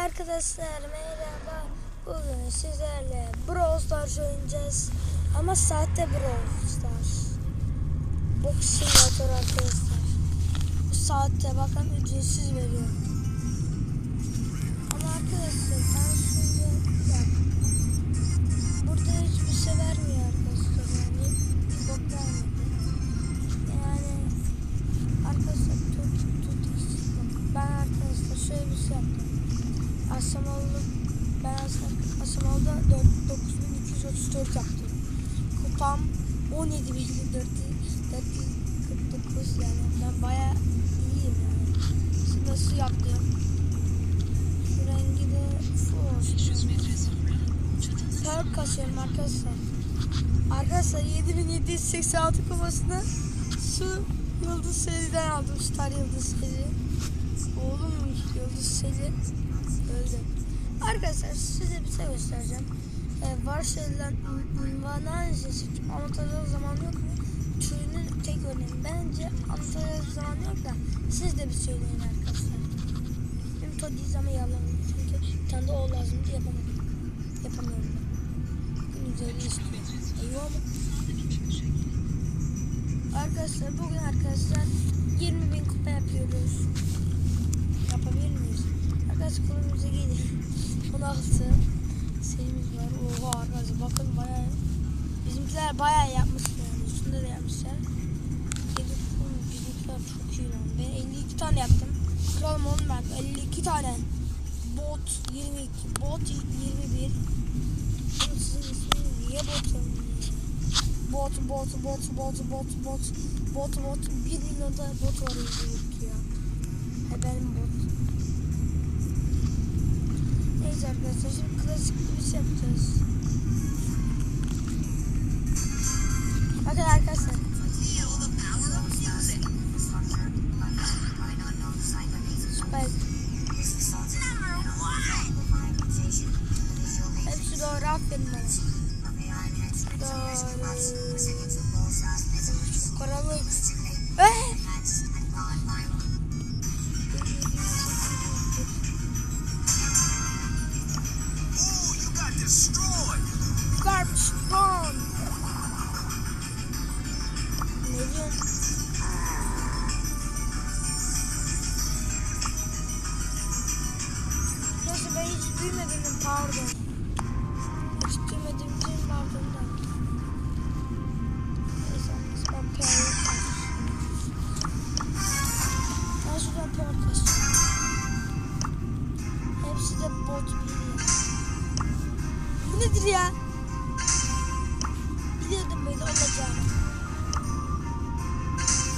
Arkadaşlar merhaba. Bugün sizlerle Brawl Stars oynayacağız. Ama sahte Brawl Stars. Box arkadaşlar. Bu saatte bakın ücretsiz veriyor. Asamalı ben Asamalı'da 9234 yaptım. Kupam 17.449 yani ben baya iyiyim yani. Şimdi nasıl yaptım? Şu rengi de full. Perk kasıyorum arkadaşlar. Arkadaşlar 7786 kupasını şu yıldız seriden aldım. Star yıldız seri. Oğlum yıldız seri. Arkadaşlar size bir şey göstereceğim. Ee, varsayılan vanajesi anlatacağı zaman yok mu? Türünün tek örneği. Bence anlatacağı zaman yok da siz de bir söyleyin arkadaşlar. Benim Toddy's ama yalan. Çünkü bir tane de o lazımdı yapamadım. Yapamıyorum ben. Bugün üzeri istiyor. Eyvah mı? Arkadaşlar bugün arkadaşlar 20 bin kupa yapıyoruz. Yapabilir miyiz? Arkadaşlar kolumuza gelin. 16 serimiz var. Oha arkadaşlar bakın bayağı bizimkiler bayağı yapmış yani. Üstünde de yapmışlar. Oğlum bizimkiler çok iyi lan. Ben 52 tane yaptım. Kralım oğlum ben 52 tane. Bot 22, bot 21. Oğlum sizin isminiz niye bot? Bot, bot, bot, bot, bot, bot, bot, bot. 1 milyon tane bot var ya. He benim bot. Neyse arkadaşlar şimdi klasik bir yapacağız. Bakın arkadaşlar. Süper. Hepsi doğru aferin bana. Doğru. Karanlık. destroyed. Garbage bomb. There's a base. screaming in the power. Nedir ya? Biliyordum böyle olacağını.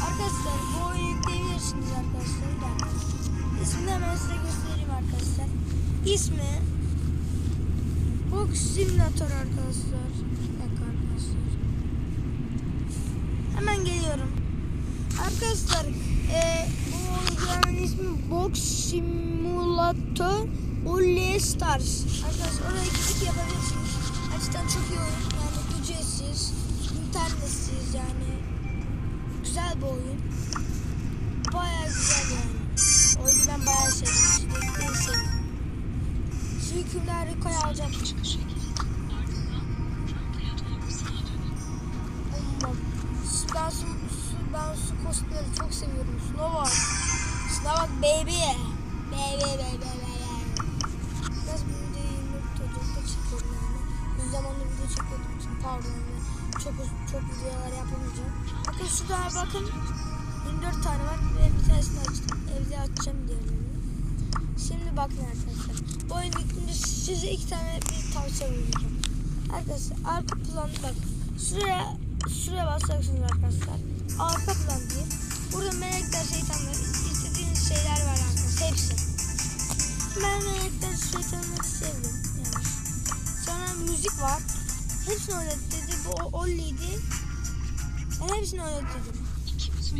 Arkadaşlar bu oyunu yükleyebilirsiniz arkadaşlar. Yani. İsmini hemen size göstereyim arkadaşlar. İsmi Box Simulator arkadaşlar. Arkadaşlar. Hemen geliyorum. Arkadaşlar e, bu uygulamanın ismi Box Simulator All Stars. Arkadaşlar oraya. Gerçekten çok iyi oyun. Yani ücretsiz, internetsiz yani. Güzel bir oyun. Baya güzel yani. Oyunu ben bayağı sevdim. Sürekli sevdim. Şu alacağım. Ben su, ben su kostları çok seviyorum. Bak baby. Baby pardon. Çok çok videolar yapamayacağım. Bakın şurada bakın. 24 tane var. Ben bir tanesini açtım. Evde açacağım diğerlerini. Şimdi bakın arkadaşlar. Bu oyun bitince size iki tane bir tavsiye vereceğim. Arkadaşlar arka plan bak. Şuraya şuraya basacaksınız arkadaşlar. Arka plan diye. Burada melekler, şeytanlar, istediğiniz şeyler var arkadaşlar. Hepsi. Ben melekler, şeytanları sevdim. Yani. Sonra müzik var. Hepsini oynadı dedi. Bu Ollie'ydi. Ben hepsini oynadı dedim.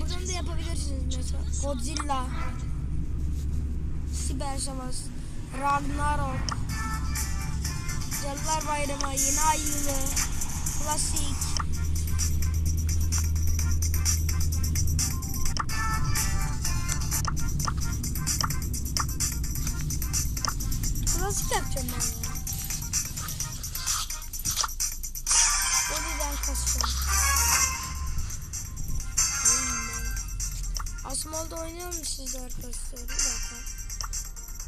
Buradan da yapabilirsiniz mesela. Godzilla. Siber Savaş. Ragnarok. Cadılar Bayramı. Yeni Ay Yılı. Klasik. nasıl yapacağım ben ya? Ben- Asmal'da oynuyor musunuz siz de arkadaşlar? Bir dakika.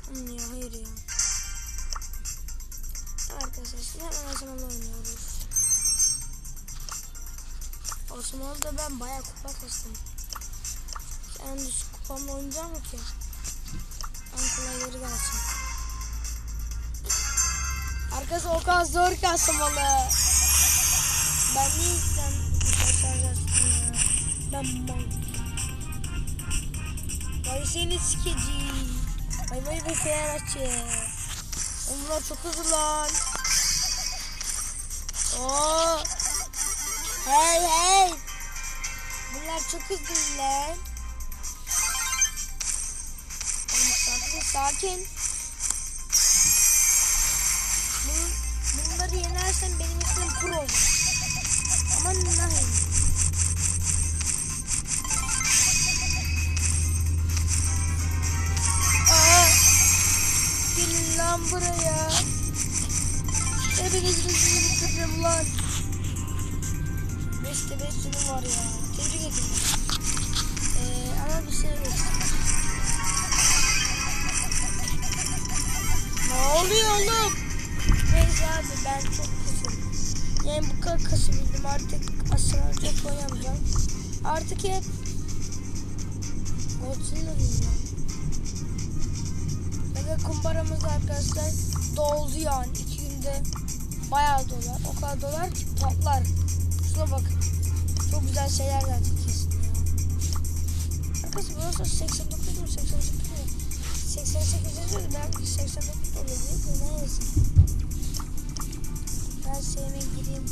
Hmm, ya hayır ya. Arkadaşlar şimdi hemen Asmal'da oynuyoruz. Asmal'da ben bayağı kupa kastım. En düşük kupamla oynayacağım mı ki? En kolayları gelsin. Arkası o kadar zor kasmalı. Ben açtım ya? Ben mal. Vay seni sikeci. Vay vay vay Fenerbahçe. Bunlar çok hızlı lan. Oo. Hey hey. Bunlar çok hızlı lan. Sakin sakin. Bun, bunları yenersen benim buraya. Hepiniz bizi bitirdim lan. Beşte beş canım var ya. Tebrik ederim. Ee, ama bir şey yok. Ne oluyor oğlum? Neyse abi ben çok kısım. Yani bu kadar kasıbildim artık aslında çok oynamayacağım. Artık hep Godzilla ya. Mega kumbaramız arkadaşlar doldu yani iki günde bayağı dolar. O kadar dolar ki patlar. Şuna bakın. Çok güzel şeyler gelecek kesin ya. Arkadaşlar burası 89 mu 88 mi? 88 yazıyor da belki 89 da olabilir neyse. Ben sevime gireyim.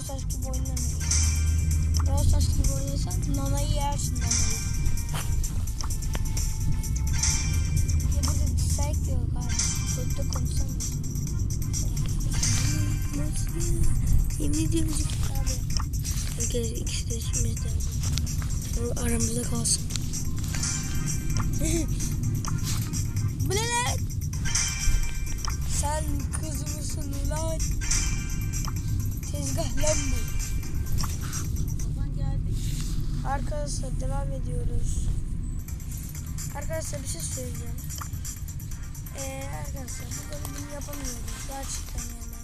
Brawl Stars gibi oynamıyorum. Brawl Stars gibi oynasan nanayı yersin nanayı. Ya burada dislike yok abi. Kötü konuşamıyorsun. Yemin ediyorum ki abi. Arkadaşlar ikisi de içimizde abi. Aramızda kalsın. Bu ne lan? Sen kız mısın ulan? Tezgah lan bu. Oradan geldik. Arkadaşlar devam ediyoruz. Arkadaşlar bir şey söyleyeceğim. Ee, arkadaşlar bu bölümü yapamıyoruz gerçekten yani.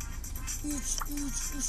3 3 3